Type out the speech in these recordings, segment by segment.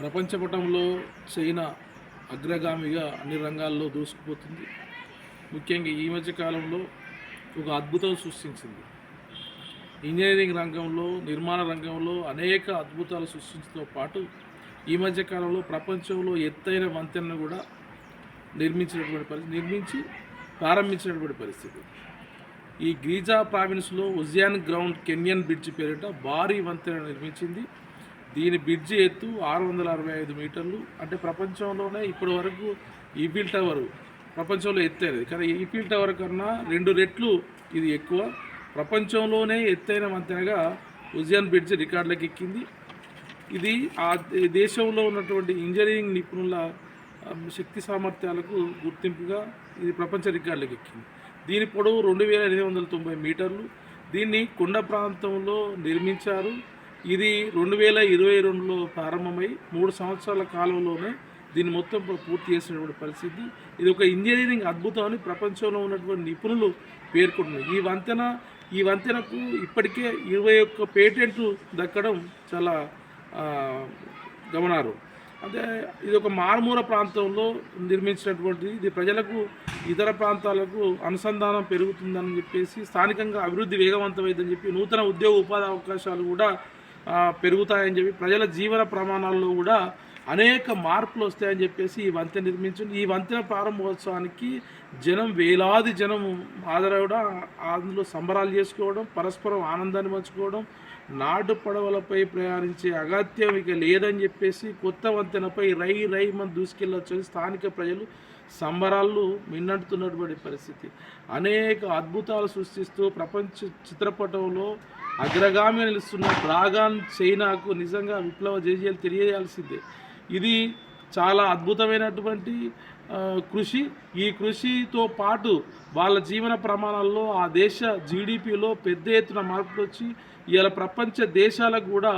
ప్రపంచ పటంలో చైనా అగ్రగామిగా అన్ని రంగాల్లో దూసుకుపోతుంది. ముఖ్యంగా ఈ మధ్య కాలంలో ఒక అద్భుతం సృష్టించింది. ఇంజనీరింగ్ రంగంలో నిర్మాణ రంగంలో అనేక అద్భుతాలు సృష్టించడంతో పాటు ఈ మధ్య కాలంలో ప్రపంచంలో ఎత్తైన వంతెనను కూడా నిర్మించినటువంటి పరిస్థితి నిర్మించి ప్రారంభించినటువంటి పరిస్థితి. ఈ గ్రీజా ప్రావిన్స్లో ఉజియాన్ గ్రౌండ్ కెన్యన్ బ్రిడ్జ్ పేరిట భారీ వంతెన నిర్మించింది. దీని బ్రిడ్జి ఎత్తు ఆరు వందల అరవై ఐదు మీటర్లు. అంటే ప్రపంచంలోనే ఇప్పటి వరకు ఈఫిల్ టవర్ ప్రపంచంలో ఎత్తైనది కానీ ఈఫిల్ టవర్ కన్నా రెండు రెట్లు ఇది ఎక్కువ. ప్రపంచంలోనే ఎత్తైన వంతెనగా ఉజియాన్ బ్రిడ్జ్ రికార్డులకు ఎక్కింది. ఇది ఆ దేశంలో ఉన్నటువంటి ఇంజనీరింగ్ నిపుణుల శక్తి సామర్థ్యాలకు గుర్తింపుగా ఇది ప్రపంచ రికార్డులకు ఎక్కింది. దీని పొడవు రెండు వేల ఎనిమిది వందల తొంభై మీటర్లు. దీన్ని కొండ ప్రాంతంలో నిర్మించారు. ఇది రెండు వేల ఇరవై రెండులో ప్రారంభమై మూడు సంవత్సరాల కాలంలోనే దీన్ని మొత్తం పూర్తి చేసినటువంటి పరిస్థితి. ఇది ఒక ఇంజనీరింగ్ అద్భుతం అని ప్రపంచంలో ఉన్నటువంటి నిపుణులు పేర్కొంటున్నారు. ఈ వంతెన ఈ వంతెనకు ఇప్పటికే ఇరవై ఒక్క పేటెంట్లు దక్కడం చాలా గమనారు అంటే ఇది ఒక మారుమూల ప్రాంతంలో నిర్మించినటువంటిది. ఇది ప్రజలకు ఇతర ప్రాంతాలకు అనుసంధానం పెరుగుతుందని చెప్పేసి స్థానికంగా అభివృద్ధి వేగవంతమైందని చెప్పి నూతన ఉద్యోగ ఉపాధి అవకాశాలు కూడా పెరుగుతాయని చెప్పి ప్రజల జీవన ప్రమాణాల్లో కూడా అనేక మార్పులు వస్తాయని చెప్పేసి ఈ వంతెన నిర్మించింది. ఈ వంతెన ప్రారంభోత్సవానికి జనం వేలాది జనం హాజరవడం అందులో సంబరాలు చేసుకోవడం పరస్పరం ఆనందాన్ని పంచుకోవడం నాటు పడవలపై ప్రయాణించే అగత్యం ఇక లేదని చెప్పేసి కొత్త వంతెనపై రై రై మన దూసుకెళ్ళొచ్చని స్థానిక ప్రజలు. సంబరాలు మిన్నట్టుతున్నటువంటి పరిస్థితి. అనేక అద్భుతాలు సృష్టిస్తూ ప్రపంచ చిత్రపటంలో అగ్రగామిగా నిలుస్తున్న డ్రాగాన్ చైనాకు నిజంగా విప్లవ జేజీలు తెలియజేయాల్సిందే. ఇది చాలా అద్భుతమైనటువంటి కృషి. ఈ కృషితో పాటు వాళ్ళ జీవన ప్రమాణాల్లో ఆ దేశ జీడిపిలో పెద్ద ఎత్తున మార్పులు వచ్చి ఇవాళ ప్రపంచ దేశాలకు కూడా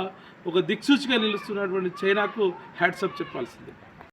ఒక దిక్సూచిగా నిలుస్తున్నటువంటి చైనాకు హ్యాట్సప్ చెప్పాల్సిందే.